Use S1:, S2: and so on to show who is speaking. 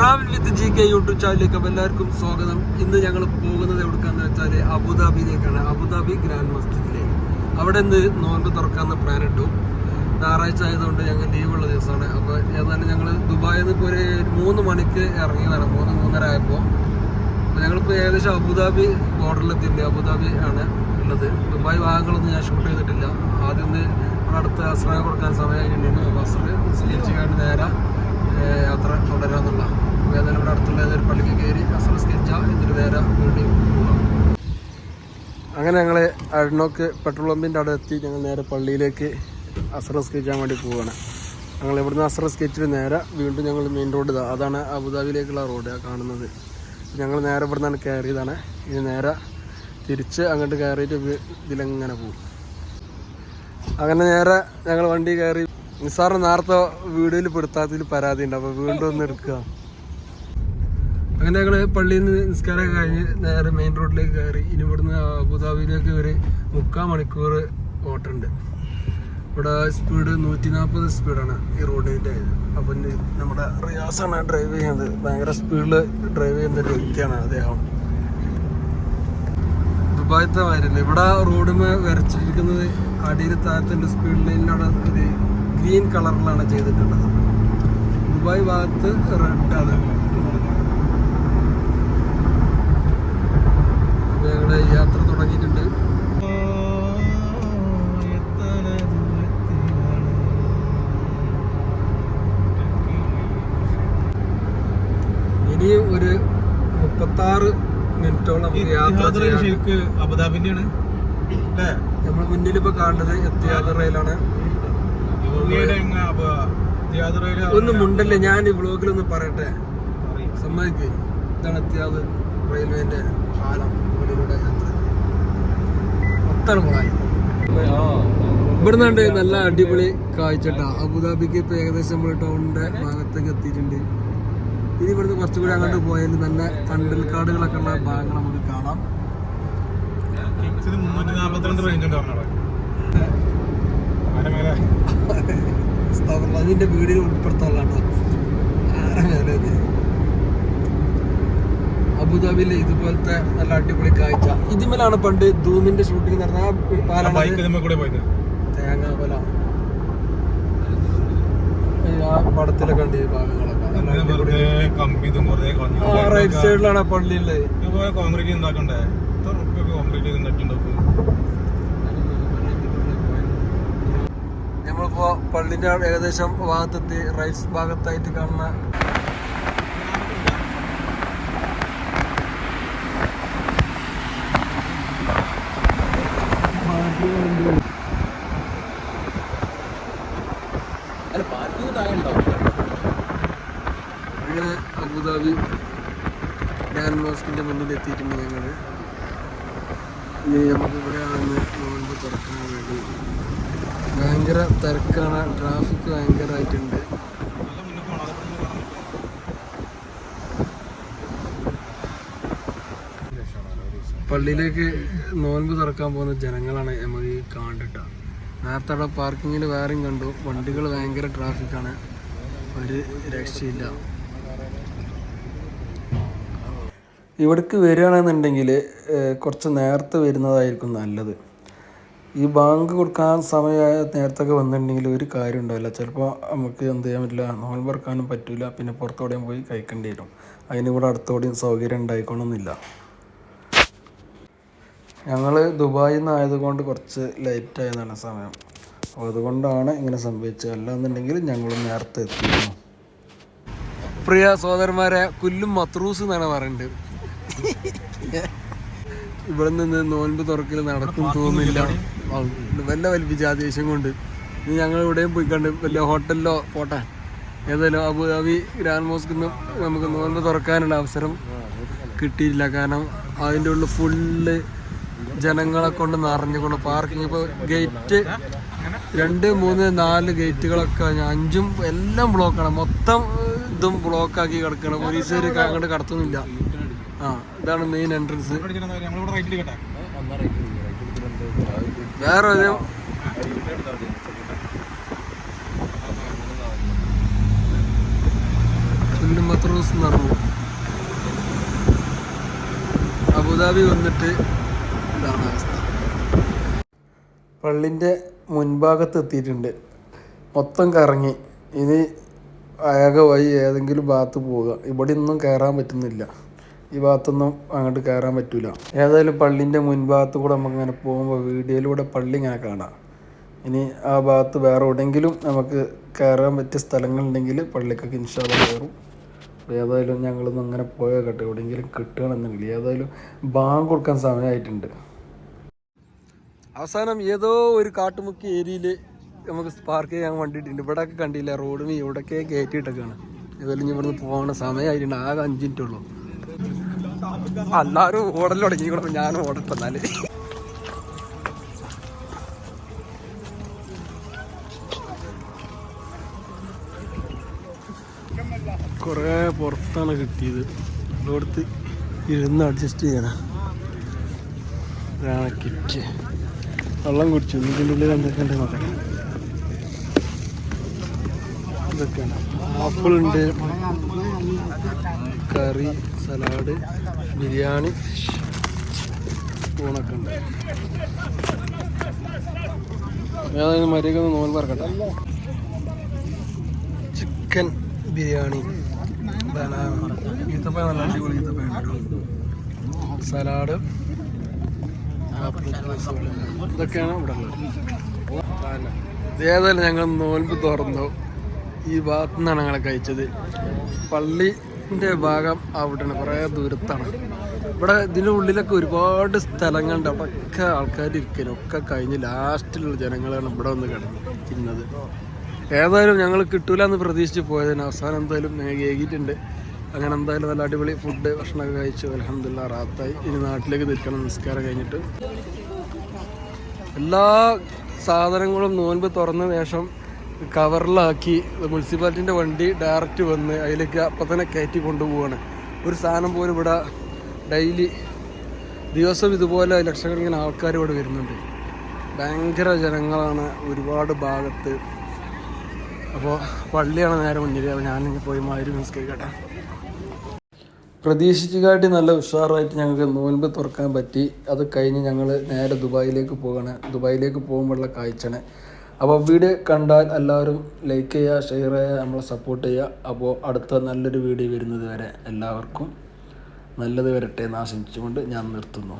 S1: Travel with G K YouTube ചാനലിലേക്ക് എല്ലാവർക്കും സ്വാഗതം. ഇന്ന് ഞങ്ങൾ പോകുന്നത് എവിടേക്കാന്ന് വെച്ചാൽ അബുദാബിയിലേക്കാണ്. അബുദാബി ഗ്രാൻഡ് മസ്ജിദിലേക്ക് അവിടെ നിന്ന് നോൻപ് തുറക്കാമെന്ന് പ്ലാൻ ഇട്ടു ഞായറാഴ്ച ആയതുകൊണ്ട് ഞങ്ങൾ ലീവുള്ള ദിവസമാണ്. അപ്പോൾ ഏതായാലും ഞങ്ങൾ ദുബായിൽ നിന്ന് ഇപ്പോൾ ഒരു മൂന്ന് മണിക്ക് ഇറങ്ങിയതാണ്. മൂന്ന് മൂന്നര ആയപ്പോൾ അപ്പോൾ ഞങ്ങളിപ്പോൾ ഏകദേശം അബുദാബി ബോർഡറിലെത്തിയിട്ടുണ്ട് അബുദാബി ആണ് ഉള്ളത്. ദുബായ് ഭാഗങ്ങളൊന്നും ഞാൻ ഷൂട്ട് ചെയ്തിട്ടില്ല. ആദ്യം ഒന്ന് അടുത്ത് അസ്രാ കൊടുക്കാൻ സമയമായിട്ടുണ്ടായിരുന്നു ബസ്സിൽ സ്വീകരിച്ച് കഴിഞ്ഞ് നേരെ യാത്ര തുടരാന്നുള്ള അപ്പോൾ ഏതായാലും ഇവിടെ അടുത്തുള്ള ഏതൊരു പള്ളിക്ക് കയറി അസ്ര സ്കെച്ച എന്നിട്ട് നേരെ വീണ്ടും പോകാം അങ്ങനെ ഞങ്ങൾ അഴിനോക്ക് പെട്രോൾ പമ്പിന്റെ അവിടെ എത്തി. ഞങ്ങൾ നേരെ പള്ളിയിലേക്ക് അസ്ര സ്കെച്ചാൻ വേണ്ടി പോവുകയാണ്. ഞങ്ങൾ ഇവിടുന്ന് അസ്ര സ്കെച്ചിൽ നേരെ വീണ്ടും ഞങ്ങൾ മെയിൻ റോഡ് ഇതാ. അതാണ് അബുദാബിയിലേക്കുള്ള റോഡ് കാണുന്നത്. ഞങ്ങൾ നേരെ ഇവിടെ നിന്നാണ് കയറിയതാണ്. ഇനി നേരെ തിരിച്ച് അങ്ങോട്ട് കയറിയിട്ട് ഇതിലങ്ങനെ പോകും അങ്ങനെ നേരെ ഞങ്ങൾ വണ്ടി കയറി. നിസ്സാറിന് നേരത്തെ വീഡിയോയിൽ പെടുത്താത്തതിൽ പരാതി ഉണ്ട് അപ്പോൾ വീണ്ടും ഒന്ന് എടുക്കുക. അങ്ങനെ ഞങ്ങൾ പള്ളിയിൽ നിന്ന് നിസ്കാരം കഴിഞ്ഞ് നേരെ മെയിൻ റോഡിലേക്ക് കയറി. ഇനി ഇവിടുന്ന് അബുദാബിയിലേക്ക് ഒരു മുക്കാൽ മണിക്കൂർ ഓട്ടമുണ്ട്. ഇവിടെ സ്പീഡ് നൂറ്റി നാൽപ്പത് സ്പീഡാണ് ഈ റോഡിന്റെ അപ്പം നമ്മുടെ റിയാസാണ് ഡ്രൈവ് ചെയ്യുന്നത്. ഭയങ്കര സ്പീഡിൽ ഡ്രൈവ് ചെയ്യുന്ന ഒരു വ്യക്തിയാണ് അദ്ദേഹം. ദുബായത്തെ വരുന്നത് ഇവിടെ റോഡുമേ വരച്ചിരിക്കുന്നത് അടിയിൽ താഴത്തിന്റെ സ്പീഡ് ലൈനിലാണ് ഒരു ഗ്രീൻ കളറിലാണ് ചെയ്തിട്ടുള്ളത്. ദുബായ് ഭാഗത്ത് റെഡ് ഞങ്ങളുടെ യാത്ര തുടങ്ങിയിട്ടുണ്ട്. ഇനി ഒരു മുപ്പത്താറ് മിനിറ്റോളം യാത്ര
S2: അബുദാബിന്റെയാണ്.
S1: നമ്മൾ മുന്നിൽ ഇപ്പൊ കാണുന്നത് എത്തിയാദ റെയിലാണ്.
S2: യുഎയുടെ എങ്ങനെ അബ- യാത്രയിൽ
S1: ഒന്ന് മുണ്ടല്ലേ? ഞാൻ ഈ വ്ളോഗിലൊന്ന് പറയട്ടെ? സമ്മതിക്ക്. ഇതാണ് എത്തിയാദ് റെയിൽവേന്റെ പാലം കണ്ട് യാത്ര. ഇവിടുന്നുണ്ട് നല്ല അടിപൊളി കാഴ്ചട്ടാ അബുദാബിക്ക് ഇപ്പൊ ഏകദേശം നമ്മൾ ടൗണിന്റെ ഭാഗത്തേക്ക് എത്തിയിട്ടുണ്ട്. ഇനി ഇവിടുന്ന് കുറച്ചുകൂടി അങ്ങോട്ട് പോയാൽ നല്ല കണ്ടൽക്കാടുകളൊക്കെ ഉള്ള ഭാഗങ്ങൾ നമുക്ക് കാണാം.
S2: ഇതിന്റെ മുന്നൂറ്റി റേഞ്ച് ഉണ്ട്
S1: അതിന്റെ വീടിൽ ഉൾപ്പെടുത്താനുള്ളതാണ് അബുദാബിയിലെ ഇതുപോലത്തെ നല്ല അടിപൊളി കാഴ്ച. ഇതിമേലാണ് പണ്ട് ധൂമിന്റെ ഷൂട്ടിംഗ് നടന്ന പാലാണ് ആ ഉണ്ട് ഈ ഭാഗങ്ങളൊക്കെ. റൈറ്റ് സൈഡിലാണ്
S2: പള്ളി കോൺക്രീറ്റ് ഉണ്ടാക്കണ്ടേ കോൺക്രീറ്റ്
S1: നമ്മളിപ്പോ പള്ളിന്റെ ഏകദേശം ഭാഗത്തെത്തി. റൈറ്റ് ഭാഗത്തായിട്ട് കാണുന്ന അങ്ങനെ അബുദാബി ഡാൻ മോസ്കിന്റെ മുന്നിൽ എത്തിയിട്ടുണ്ട് ഞങ്ങൾ ഇനി നമുക്ക് ഇവിടെ ആണ് നോൺബ് തുറക്കാൻ വേണ്ടി. ഭയങ്കര തിരക്കാണ്. ട്രാഫിക് ഭയങ്കരമായിട്ടുണ്ട് പള്ളിയിലേക്ക് നോൻപ് തുറക്കാൻ പോകുന്ന ജനങ്ങളാണ് നമുക്ക് കണ്ടിട്ട. നേരത്തെ അവിടെ പാർക്കിങ്ങിൽ വേറെയും കണ്ടു. വണ്ടികൾ ഭയങ്കര ട്രാഫിക്കാണ് ഒരു രക്ഷയില്ല. ഇവിടേക്ക് വരികയാണെന്നുണ്ടെങ്കിൽ കുറച്ച് നേരത്തെ വരുന്നതായിരിക്കും നല്ലത്. ഈ ബാങ്ക് കൊടുക്കാൻ സമയമായ നേരത്തൊക്കെ വന്നിട്ടുണ്ടെങ്കിൽ ഒരു കാര്യം ഉണ്ടാവില്ല. ചിലപ്പോൾ നമുക്ക് എന്ത് ചെയ്യാൻ പറ്റില്ല നോൺ വർക്കാനും പറ്റില്ല പിന്നെ പുറത്തോടെയും പോയി കഴിക്കേണ്ടി വരും. അതിന് ഇവിടെ അടുത്തോടെയും സൗകര്യം ഉണ്ടായിക്കോണമെന്നില്ല ഞങ്ങൾ ദുബായിൽ നിന്നായതുകൊണ്ട് കുറച്ച് ലേറ്റായതാണ് സമയം. അപ്പോൾ അതുകൊണ്ടാണ് ഇങ്ങനെ സംഭവിച്ചത്. അല്ല എന്നുണ്ടെങ്കിൽ ഞങ്ങൾ നേരത്തെ എത്തിയിരുന്നു. പ്രിയ സഹോദരന്മാരെ കുല്ലും മത്രൂസ് എന്നാണ് പറയുന്നത്. ഇവിടെ നിന്ന് നോൻപ് തുറക്കൽ നടക്കും തോന്നുന്നില്ല. വല്ല വലിപ്പിച്ച ആ ദേഷ്യം കൊണ്ട്. ഇനി ഞങ്ങൾ ഇവിടെയും പോയി കണ്ട് വല്ല ഹോട്ടലിലോ പോട്ടെ. ഏതായാലും അബുദാബി ഗ്രാൻഡ് മോസ്കിൽ നിന്ന് നമുക്ക് നോൻപ് തുറക്കാനുള്ള അവസരം കിട്ടിയില്ല കാരണം അതിന്റെ ഉള്ളിൽ ഫുള്ള് ജനങ്ങളെ കൊണ്ട് നിറഞ്ഞുകൊണ്ട് പാർക്കിംഗ്. ഇപ്പോൾ ഗേറ്റ് രണ്ട് മൂന്ന് നാല് ഗേറ്റുകളൊക്കെ അഞ്ചും എല്ലാം ബ്ലോക്കാണ് മൊത്തം ഇതും ബ്ലോക്കാക്കി കിടക്കണം പോലീസുകാർ അങ്ങോട്ട് കടത്തുന്നില്ല. ആ ഇതാണ് മെയിൻ എൻട്രൻസ് വേറെ അബുദാബി വന്നിട്ട് ഇതാണ് അവസ്ഥ. പള്ളിന്റെ മുൻഭാഗത്ത് എത്തിയിട്ടുണ്ട്. മൊത്തം കറങ്ങി. ഇനി ആകെ വഴി ഏതെങ്കിലും ഭാഗത്ത് പോവുക. ഇവിടെ ഒന്നും കയറാൻ പറ്റുന്നില്ല. ഈ ഭാഗത്തൊന്നും അങ്ങോട്ട് കയറാൻ പറ്റില്ല ഏതായാലും പള്ളിന്റെ മുൻഭാഗത്ത് കൂടെ നമുക്ക് ഇങ്ങനെ പോകുമ്പോൾ വീഡിയോയിലൂടെ പള്ളി ഇങ്ങനെ കാണാം. ഇനി ആ ഭാഗത്ത് വേറെ എവിടെയെങ്കിലും നമുക്ക് കയറാൻ പറ്റിയ സ്ഥലങ്ങളുണ്ടെങ്കിൽ പള്ളിക്കൊക്കെ ഇൻഷാല്ല കയറും. ഏതായാലും ഞങ്ങളൊന്നും അങ്ങനെ പോയാൽ കേട്ടോ. എവിടെയെങ്കിലും കിട്ടുകയാണെന്നുണ്ടെങ്കിൽ ഏതായാലും ബാങ്ക് കൊടുക്കാൻ സമയമായിട്ടുണ്ട്. അവസാനം ഏതോ ഒരു കാട്ടുമുക്കി ഏരിയയിൽ നമുക്ക് പാർക്ക് ചെയ്യാൻ വേണ്ടിയിട്ടുണ്ട്. ഇവിടെയൊക്കെ കണ്ടില്ല? റോഡും ഇവിടെയൊക്കെ കയറ്റിയിട്ടൊക്കെയാണ് ഇതുപോലെ ഇനി ഇവിടുന്ന് പോകണ സമയമായിട്ടുണ്ട് ആകെ അഞ്ച് മിനിറ്റ് ഉള്ളൂ. എല്ലാവരും ഓടൽ തുടങ്ങിക്കോളും ഞാനും ഓടട്ടെ എന്നാൽ. കുറേ പുറത്താണ് കിട്ടിയത്. ഇവിടുത്തെ ഇരുന്ന് അഡ്ജസ്റ്റ് ചെയ്യണം. ഇതാണ് കിറ്റ് വെള്ളം കുടിച്ചു. ഇതിന്റെ ഉള്ളിൽ എന്തൊക്കെയുണ്ട് നോക്കാം. ഇതൊക്കെയാണ് ആപ്പിൾ ഉണ്ട് കറി സലാഡ് ബിരിയാണി ഊണൊക്കെ ഉണ്ട് ഏതായാലും മര്യാദ നോൽ പറക്കട്ടെ ചിക്കൻ ബിരിയാണി ഈത്തപ്പഴം നല്ല സലാഡ്. ഇതൊക്കെയാണ് ഇവിടെ. ഏതായാലും ഞങ്ങൾ നോൽപ്പ് തുറന്നു ഈ ഭാഗത്തു നിന്നാണ് ഞങ്ങൾ കഴിച്ചത്. പള്ളിന്റെ ഭാഗം അവിടെയാണ് കുറേ ദൂരത്താണ്. ഇവിടെ ഇതിന്റെ ഉള്ളിലൊക്കെ ഒരുപാട് സ്ഥലങ്ങളുണ്ട്. അവിടെയൊക്കെ ആൾക്കാർ ഇരിക്കലും ഒക്കെ കഴിഞ്ഞ് ലാസ്റ്റിലുള്ള ജനങ്ങളാണ് ഇവിടെ വന്ന് കിടക്കുന്നത്. ഏതായാലും ഞങ്ങൾ കിട്ടൂല എന്ന് പ്രതീക്ഷിച്ച് പോയതിന് അവസാനം എന്തായാലും ഞങ്ങൾ ഏകിയിട്ടുണ്ട്. അങ്ങനെ എന്തായാലും നല്ല അടിപൊളി ഫുഡ് ഭക്ഷണമൊക്കെ കഴിച്ചു. അലഹമില്ല റാത്തായി ഇനി നാട്ടിലേക്ക് തിരിക്കണം. നിസ്കാരം കഴിഞ്ഞിട്ട്. എല്ലാ സാധനങ്ങളും നോൻപ് തുറന്ന ശേഷം കവറിലാക്കി മുനിസിപ്പാലിറ്റിന്റെ വണ്ടി ഡയറക്റ്റ് വന്ന് അതിലേക്ക് അപ്പം തന്നെ കയറ്റി കൊണ്ടുപോവാണ്. ഒരു സാധനം പോലും ഇവിടെ ഡെയിലി ദിവസം ഇതുപോലെ ലക്ഷക്കണക്കിന് ആൾക്കാർ ഇവിടെ വരുന്നുണ്ട്. ഭയങ്കര ജനങ്ങളാണ് ഒരുപാട് ഭാഗത്ത്. അപ്പോൾ പള്ളിയാണ് നേരെ മുന്നിൽ അപ്പോൾ ഞാനിങ്ങനെ പോയി മാതിരി നിസ്കരിക്കട്ടെ പ്രതീക്ഷിച്ചകാട്ടി നല്ല ഉഷാറായിട്ട് ഞങ്ങൾക്ക് നോൻപ് തുറക്കാൻ പറ്റി. അത് കഴിഞ്ഞ് ഞങ്ങൾ നേരെ ദുബായിലേക്ക് പോകണം ദുബായിലേക്ക് പോകുമ്പോഴുള്ള കാഴ്ചയാണ്. അപ്പോൾ വീഡിയോ കണ്ടാൽ എല്ലാവരും ലൈക്ക് ചെയ്യുക ഷെയർ ചെയ്യുക നമ്മളെ സപ്പോർട്ട് ചെയ്യുക. അപ്പോൾ അടുത്ത നല്ലൊരു വീഡിയോ വരുന്നത് വരെ എല്ലാവർക്കും നല്ലത് വരട്ടെ എന്ന് ആശംസിച്ചുകൊണ്ട് ഞാൻ നിർത്തുന്നു.